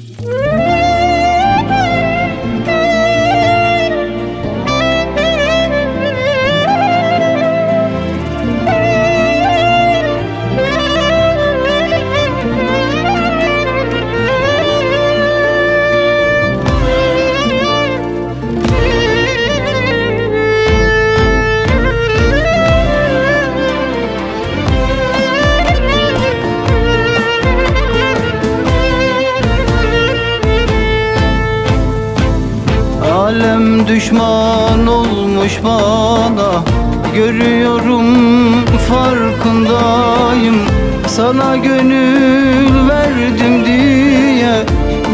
Woo! düşman olmuş bana. Görüyorum farkındayım. Sana gönül verdim diye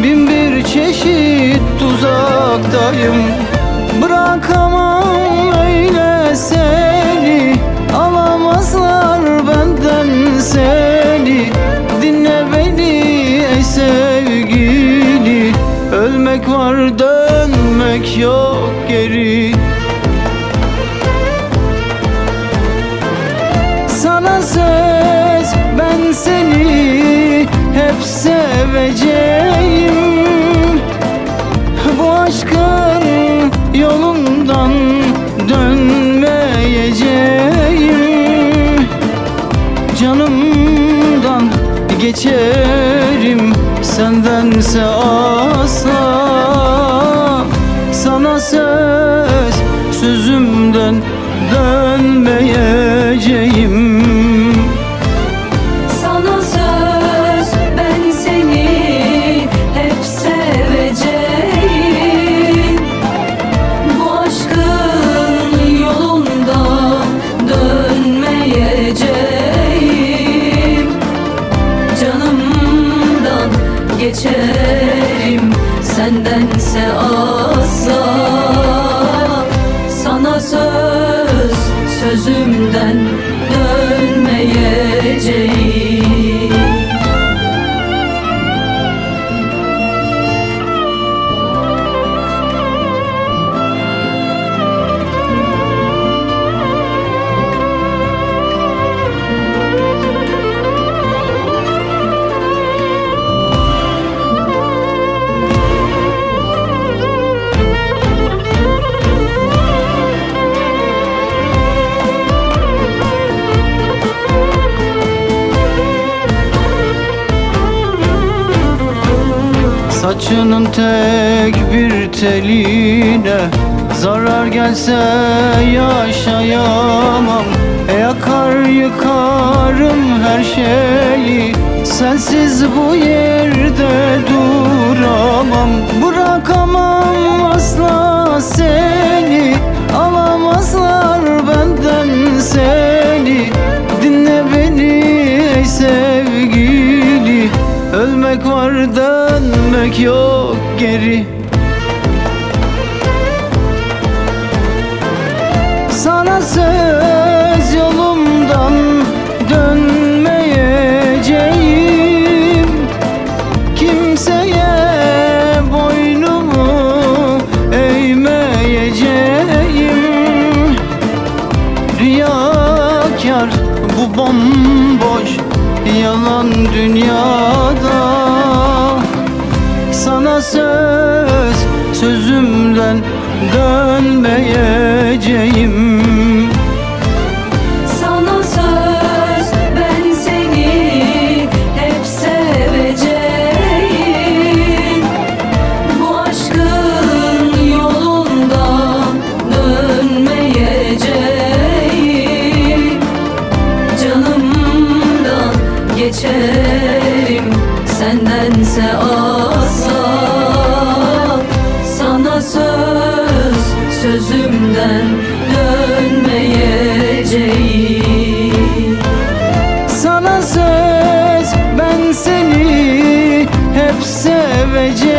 Bin bir çeşit tuzaktayım Bırakamam geri Sana söz ben seni hep seveceğim. Bu aşkın yolundan dönmeyeceğim. Canımdan geçerim sözümden dönmeyeceğim. Sana söz ben seni hep seveceğim. Bu aşkın dönmeyeceğim. Canımdan geçerim sendense asla söz sözümden dönmeyeceğim Saçının tek bir teline Zarar gelse yaşayamam. Yakar yıkarım her şeyi Sensiz bu yerde duramam Ölmek var dönmek yok geri. Sana söz yolumdan dönmeyeceğim. Kimseye boynumu eğmeyeceğim. Riyakar bu bomboş yalan dünyada söz sözümden dönmeyeceğim. Sana söz ben seni hep seveceğim. Bu aşkın dönmeyeceğim. Canımdan geçerim sendense asla sözümden dönmeyeceğim. Sana söz ben seni hep seveceğim